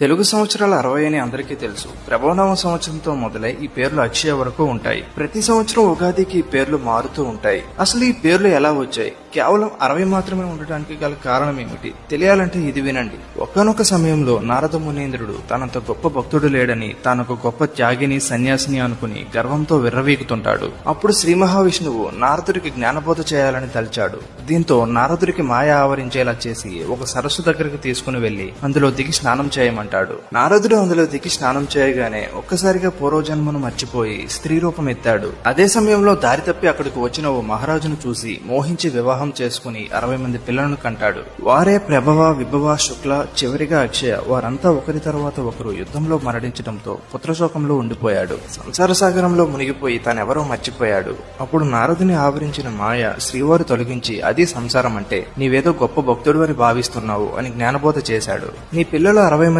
తెలుగు సంవత్సరాల అరవై అని అందరికీ తెలుసు. ప్రభవనామ సంవత్సరంతో మొదలై ఈ పేర్లు అక్షయ వరకు ఉంటాయి. ప్రతి సంవత్సరం ఉగాదికి ఈ పేర్లు మారుతూ ఉంటాయి. అసలు ఈ పేర్లు ఎలా వచ్చాయి? కేవలం అరవై మాత్రమే ఉండటానికి గల కారణం ఏమిటి? తెలియాలంటే ఇది వినండి. ఒకనొక సమయంలో నారద మునేంద్రుడు తనంత గొప్ప భక్తుడు లేడని తానొక గొప్ప త్యాగిని సన్యాసిని అనుకుని గర్వంతో విర్రవీగుతుంటాడు. అప్పుడు శ్రీ మహావిష్ణువు నారదుడికి జ్ఞానబోధ చేయాలని తలిచాడు. దీంతో నారదుడికి మాయ ఆవరించేలా చేసి ఒక సరస్సు దగ్గరికి తీసుకుని వెళ్ళి అందులో దిగి స్నానం చేయమంటాడు. నారదుడు అందులో దిగి స్నానం చేయగానే ఒక్కసారిగా పూర్వజన్మను మర్చిపోయి స్త్రీ రూపం ఎత్తాడు. అదే సమయంలో దారి తప్పి అక్కడికి వచ్చిన ఓ మహారాజును చూసి మోహించి వివాహం చేసుకుని అరవై మంది పిల్లలను కంటాడు. వారే ప్రభవ విభవ శుక్ల చివరిగా అక్షయ వారంతా ఒకరి తర్వాత ఒకరు యుద్ధంలో మరణించడంతో పుత్రశోకంలో ఉండిపోయాడు. సంసార సాగరంలో మునిగిపోయి తానెవరో మర్చిపోయాడు. అప్పుడు నారదుని ఆవరించిన మాయ శ్రీవారు తొలగించి అది సంసారం అంటే నీవేదో గొప్ప భక్తుడు అని భావిస్తున్నావు అని జ్ఞానబోధ చేశాడు. నీ పిల్లలు అరవై మంది